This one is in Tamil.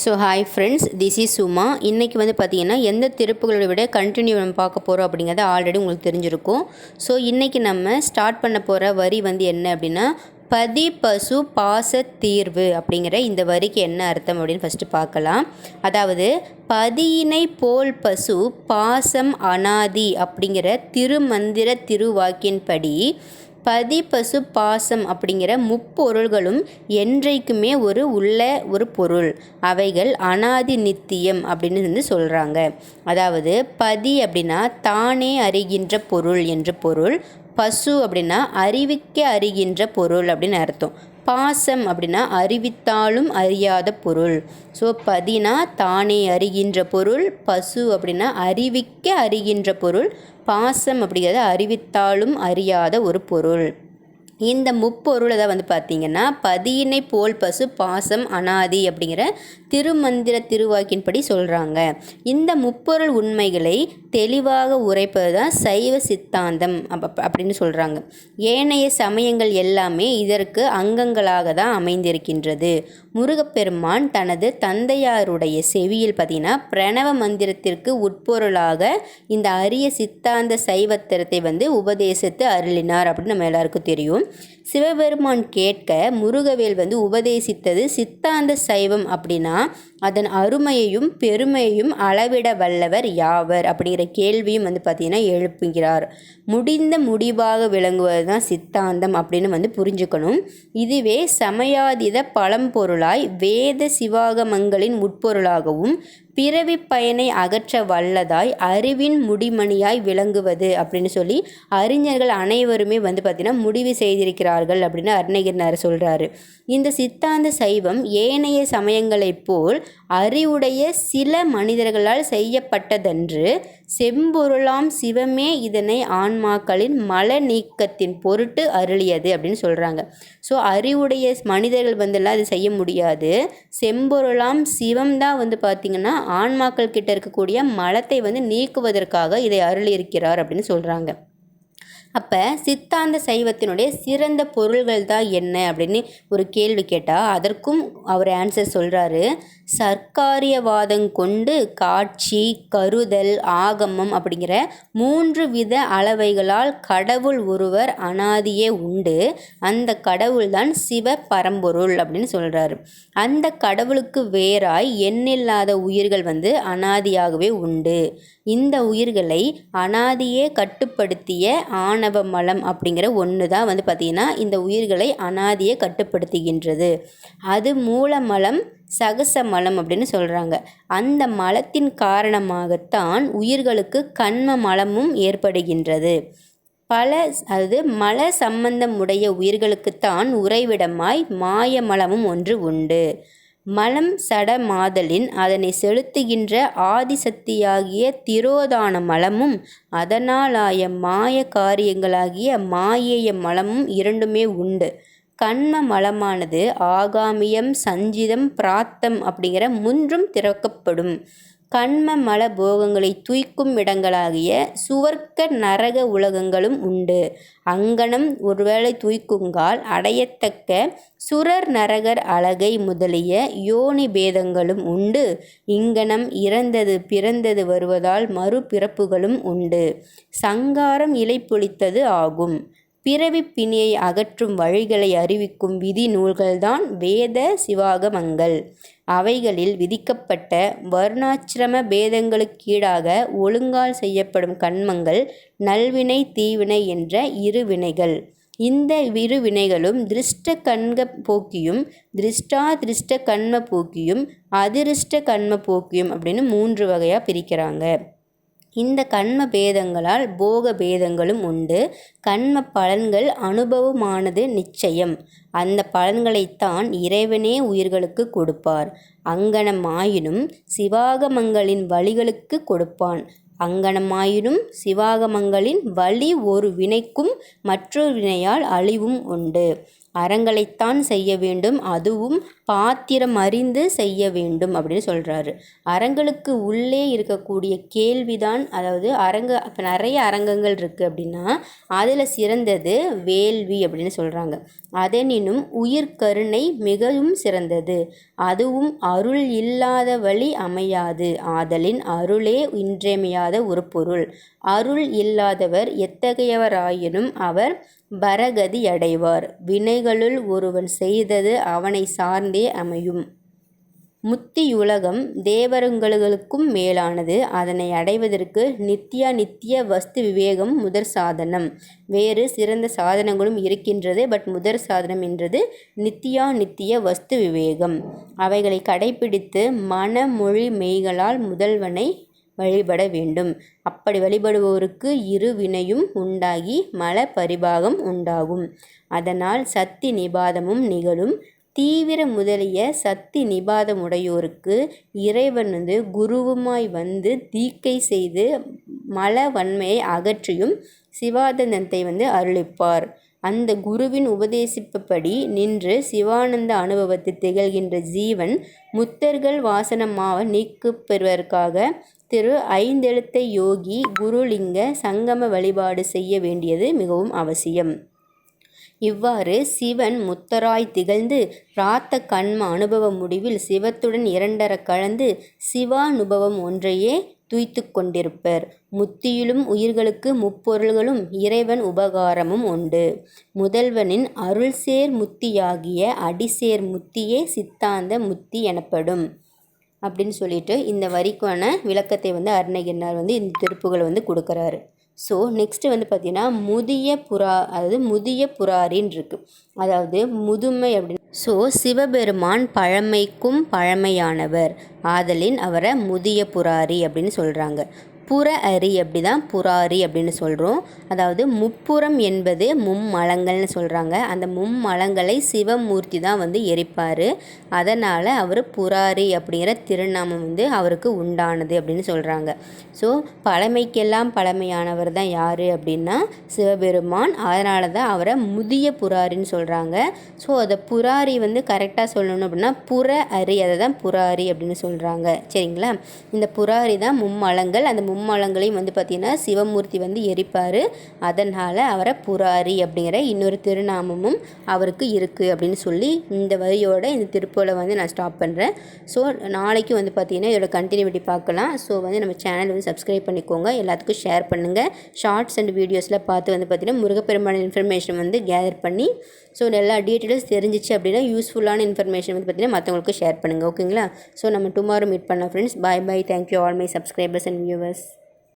So hi friends this is Suma இன்றைக்கி வந்து பார்த்திங்கன்னா எந்த திருப்புகளோட விட கண்டினியூ நம்ம பார்க்க போகிறோம் அப்படிங்கிறது ஆல்ரெடி உங்களுக்கு தெரிஞ்சிருக்கும். ஸோ இன்றைக்கி நம்ம ஸ்டார்ட் பண்ண போகிற வரி வந்து என்ன அப்படின்னா பதி பசு பாச தீர்வு அப்படிங்கிற இந்த வரிக்கு என்ன அர்த்தம் அப்படின்னு ஃபஸ்ட்டு பார்க்கலாம். அதாவது பதியினை போல் பசு பாசம் அனாதி அப்படிங்கிற திருமந்திர திருவாக்கின்படி பதி பசு பாசம் அப்படிங்கிற முப்பொருள்களும் என்றைக்குமே ஒரு உள்ள ஒரு பொருள். அவைகள் அனாதி நித்தியம் அப்படின்னு வந்து சொல்கிறாங்க அதாவது பதி அப்படின்னா தானே அறிகின்ற பொருள் என்று பொருள். பசு அப்படின்னா அறிவிக்க அறிகின்ற பொருள் அப்படின்னு அர்த்தம். பாசம் அப்படின்னா அறிவித்தாலும் அறியாத பொருள். ஸோ பதினா தானே அறிகின்ற பொருள் பசு அப்படின்னா அறிவிக்க அறிகின்ற பொருள் பாசம் அப்படிங்கிறது அறிவித்தாலும் அறியாத ஒரு பொருள். இந்த முப்பொருளை தான் வந்து பார்த்திங்கன்னா பதியினை போல் பசு பாசம் அனாதி அப்படிங்கிற திருமந்திர திருவாக்கின்படி சொல்கிறாங்க இந்த முப்பொருள் உண்மைகளை தெளிவாக உரைப்பது தான் சைவ சித்தாந்தம் அப் அப்படின்னு சொல்கிறாங்க ஏனைய சமயங்கள் எல்லாமே இதற்கு அங்கங்களாக தான் அமைந்திருக்கின்றது. முருகப்பெருமான் தனது தந்தையாருடைய செவியில் பார்த்தீங்கன்னா பிரணவ மந்திரத்திற்கு உட்பொருளாக இந்த அரிய சித்தாந்த சைவத்திரத்தை வந்து உபதேசித்து அருளினார் அப்படின்னு நம்ம எல்லாருக்கும் தெரியும். சிவபெருமான் கேட்க முருகவேல் வந்து உபதேசித்தது சித்தாந்த சைவம் அப்படின்னா அதன் அருமையையும் பெருமையையும் அளவிட வல்லவர் யாவர் அப்படிங்கிற கேள்வியும் வந்து பார்த்திங்கன்னா எழுப்புகிறார். முடிந்த முடிவாக விளங்குவது தான் சித்தாந்தம் அப்படின்னு வந்து புரிஞ்சுக்கணும். இதுவே சமயாதித பழம்பொருளாய் வேத சிவாகமங்களின் உட்பொருளாகவும் பிறவி பயனை அகற்ற வல்லதாய் அறிவின் முடிமணியாய் விளங்குவது அப்படின்னு சொல்லி அறிஞர்கள் அனைவருமே வந்து பார்த்திங்கன்னா முடிவு செய்திருக்கிறார்கள் அப்படின்னு அருணகிரினார் சொல்கிறாரு இந்த சித்தாந்த சைவம் ஏனைய சமயங்களைப் போல் அறிவுடைய சில மனிதர்களால் செய்யப்பட்டதன்று செம்பொருளாம் சிவமே இதனை ஆன்மாக்களின் மல நீக்கத்தின் பொருட்டு அருளியது அப்படின்னு சொல்கிறாங்க ஸோ அறிவுடைய மனிதர்கள் வந்துலாம் அது செய்ய முடியாது. செம்பொருளாம் சிவம் தான் வந்து பார்த்திங்கன்னா ஆன்மாக்கள் கிட்ட இருக்கக்கூடிய மலத்தை வந்து நீக்குவதற்காக இதை அருளியிருக்கிறார் அப்படின்னு சொல்கிறாங்க அப்போ சித்தாந்த சைவத்தினுடைய சிறந்த பொருள்கள் தான் என்ன அப்படின்னு ஒரு கேள்வி கேட்டால் அதற்கும் அவர் ஆன்சர் சொல்கிறாரு சர்க்காரியவாதம் கொண்டு காட்சி கருதல் ஆகமம் அப்படிங்கிற மூன்று வித அளவைகளால் கடவுள் ஒருவர் அனாதியே உண்டு. அந்த கடவுள் தான் சிவ பரம்பொருள் அப்படின்னு சொல்கிறாரு அந்த கடவுளுக்கு வேறாய் எண்ணில்லாத உயிர்கள் வந்து அனாதியாகவே உண்டு. இந்த உயிர்களை அனாதியே கட்டுப்படுத்திய ஆணவ மலம் அப்படிங்கிற ஒன்று தான் வந்து பார்த்திங்கன்னா இந்த உயிர்களை அனாதியை கட்டுப்படுத்துகின்றது. அது மூலமலம் சகச மலம் அப்படின்னு சொல்கிறாங்க அந்த மலத்தின் காரணமாகத்தான் உயிர்களுக்கு கண்ம மலமும் ஏற்படுகின்றது. பல அதாவது மல சம்பந்தம் உடைய உயிர்களுக்குத்தான் உறைவிடமாய் மாய மலமும் ஒன்று உண்டு. மலம் சட மாதலின் அதனை செலுத்துகின்ற ஆதிசக்தியாகிய திரோதான மலமும் அதனாலாய மாய காரியங்களாகிய மாயேய மலமும் இரண்டுமே உண்டு. கண்ம மலமானது ஆகாமியம் சஞ்சிதம் பிராத்தம் அப்படிங்கிற முன்றும் திறக்கப்படும். கண்ம மல போகங்களை தூய்க்கும் இடங்களாகிய சுவர்க்க நரக உலகங்களும் உண்டு. அங்கனம் ஒருவேளை தூய்க்குங்கால் அடையத்தக்க சுரர் நரகர் அழகை முதலிய யோனி பேதங்களும் உண்டு. இங்கனம் இறந்தது பிறந்தது வருவதால் மறுபிறப்புகளும் உண்டு. சங்காரம் இலை பொழித்தது ஆகும். பிறவி பிணியை அகற்றும் வழிகளை அறிவிக்கும் விதி நூல்கள்தான் வேத சிவாகமங்கள். அவைகளில் விதிக்கப்பட்ட வர்ணாச்சிரம பேதங்களுக்கீடாக ஒழுங்கால் செய்யப்படும் கண்மங்கள் நல்வினை தீவினை என்ற இரு வினைகள். இந்த இரு வினைகளும் திருஷ்ட கண்க போக்கியும் திருஷ்டா திருஷ்ட கண்ம போக்கியும் அதிருஷ்ட கண்ம போக்கியும் அப்படின்னு மூன்று வகையாக பிரிக்கிறாங்க. இந்த கண்ம பேதங்களால் போக பேதங்களும் உண்டு. கண்ம பலன்கள் அனுபவமானது நிச்சயம். அந்த பலன்களைத்தான் இறைவனே உயிர்களுக்கு கொடுப்பார். அங்கனமாயினும் சிவாகமங்களின் வழிகளுக்கு கொடுப்பான். அங்கனமாயினும் சிவாகமங்களின் வழி ஒரு வினைக்கும் மற்றொரு வினையால் அழிவும் உண்டு. அறங்களைத்தான் செய்ய வேண்டும் அதுவும் பாத்திரம் அறிந்து செய்ய வேண்டும் அப்படின்னு சொல்கிறாரு அறங்களுக்கு உள்ளே இருக்கக்கூடிய கேள்விதான் அதாவது அரங்க இப்போ நிறைய அரங்கங்கள் இருக்குது அப்படின்னா அதில் சிறந்தது வேள்வி அப்படின்னு சொல்கிறாங்க அதனினும் உயிர்க்கருணை மிகவும் சிறந்தது. அதுவும் அருள் இல்லாத வழி அமையாது. ஆதலின் அருளே இன்றியமையாத ஒரு பொருள். அருள் இல்லாதவர் எத்தகையவராயினும் அவர் பரகதியடைவார் வினைகளுள் ஒருவன் செய்தது அவனை சார்ந்தே அமையும். முத்தியுலகம் தேவருங்களுக்கும் மேலானது. அதனை அடைவதற்கு நித்யா நித்திய வஸ்து விவேகம் முதற் சாதனம். வேறு சிறந்த சாதனங்களும் இருக்கின்றது. பட் முதற் சாதனம் என்றது நித்யா நித்திய வஸ்து விவேகம். அவைகளை கடைபிடித்து மன மொழி மெய்களால் முதல்வனை வழிபட வேண்டும். அப்படி வழிபடுவோருக்கு இரு வினையும் உண்டாகி மல பரிபாகம் உண்டாகும். அதனால் சத்தி நிபாதமும் நிகழும். தீவிர முதலிய சக்தி நிபாதமுடையோருக்கு இறைவன் வந்து குருவுமாய் வந்து தீக்கை செய்து மல வன்மையை அகற்றியும் சிவானந்தத்தை வந்து அருளிப்பார். அந்த குருவின் உபதேசிப்பபடி நின்று சிவானந்த அனுபவத்தில் திகழ்கின்ற ஜீவன் முத்தர்கள் வாசனமாக நீக்கு பெறுவதற்காக திரு ஐந்தெழுத்தை யோகி குருலிங்க சங்கம வழிபாடு செய்ய வேண்டியது மிகவும் அவசியம். இவ்வாறு சிவன் முத்தராய் திகழ்ந்து பிராத்த கண்ம அனுபவ முடிவில் சிவத்துடன் இரண்டர கலந்து சிவானுபவம் ஒன்றையே துய்த்து கொண்டிருப்பர். முத்தியிலும் உயிர்களுக்கு முப்பொருள்களும் இறைவன் உபகாரமும் உண்டு. முதல்வனின் அருள்சேர் முத்தியாகிய அடிசேர் முத்தியே சித்தாந்த முத்தி எனப்படும். அப்படின்னு சொல்லிட்டு இந்த வரிக்கான விளக்கத்தை வந்து அருணகிரினார் வந்து இந்த திருப்புகள் வந்து கொடுக்குறாரு. ஸோ நெக்ஸ்ட்டு வந்து பார்த்திங்கன்னா முதிய புறா அதாவது முதிய புறாரின்னு இருக்குது அதாவது முதுமை அப்படின்னு. ஸோ சிவபெருமான் பழமைக்கும் பழமையானவர். ஆதலின் அவரை முதிய புராரி அப்படின்னு சொல்கிறாங்க புற அரி அப்படி தான் புறாரி அப்படின்னு சொல்கிறோம் அதாவது முப்புறம் என்பது மும்மலங்கள்னு சொல்கிறாங்க அந்த மும்மலங்களை சிவமூர்த்தி தான் வந்து எரிப்பார். அதனால் அவர் புராரி அப்படிங்கிற திருநாமம் வந்து அவருக்கு உண்டானது அப்படின்னு சொல்கிறாங்க ஸோ பழமைக்கெல்லாம் பழமையானவர் தான் யார் அப்படின்னா சிவபெருமான். அதனால தான் அவரை முதிய புராரின்னு சொல்கிறாங்க ஸோ அதை புராரி வந்து கரெக்டாக சொல்லணும் அப்படின்னா புற அரி அதை தான் புராரி அப்படின்னு சொல்கிறாங்க சரிங்களா? இந்த புராரி தான் மும்மலங்கள். அந்த மும்மலங்களையும் வந்து பார்த்திங்கன்னா சிவமூர்த்தி வந்து எரிப்பார். அதனால் அவரை புராரி அப்படிங்கிற இன்னொரு திருநாமமும் அவருக்கு இருக்குது அப்படின்னு சொல்லி இந்த வரியோட இந்த திருப்பூரை வந்து நான் ஸ்டாப் பண்ணுறேன் ஸோ நாளைக்கு வந்து பார்த்திங்கன்னா இதோட கண்டினியூட்டி பார்க்கலாம். ஸோ வந்து நம்ம சேனல் வந்து சப்ஸ்கிரைப் பண்ணிக்கோங்க. எல்லாத்துக்கும் ஷேர் பண்ணுங்கள் ஷார்ட்ஸ் அண்ட் வீடியோஸில் பார்த்து வந்து பார்த்திங்கன்னா முருகப்பெருமான இன்ஃபர்மேஷன் வந்து கேதர் பண்ணி ஸோ எல்லா டீட்டெயில்ஸ் தெரிஞ்சிச்சு அப்படின்னா யூஸ்ஃபுல்லான இன்ஃபர்மேஷன் வந்து பார்த்திங்கன்னா மற்றவங்களுக்கு ஷேர் பண்ணுங்கள் ஓகேங்களா ஸோ நம்ம டுமாரோ மீட் பண்ணலாம் friends bye bye thank you all my subscribers and viewers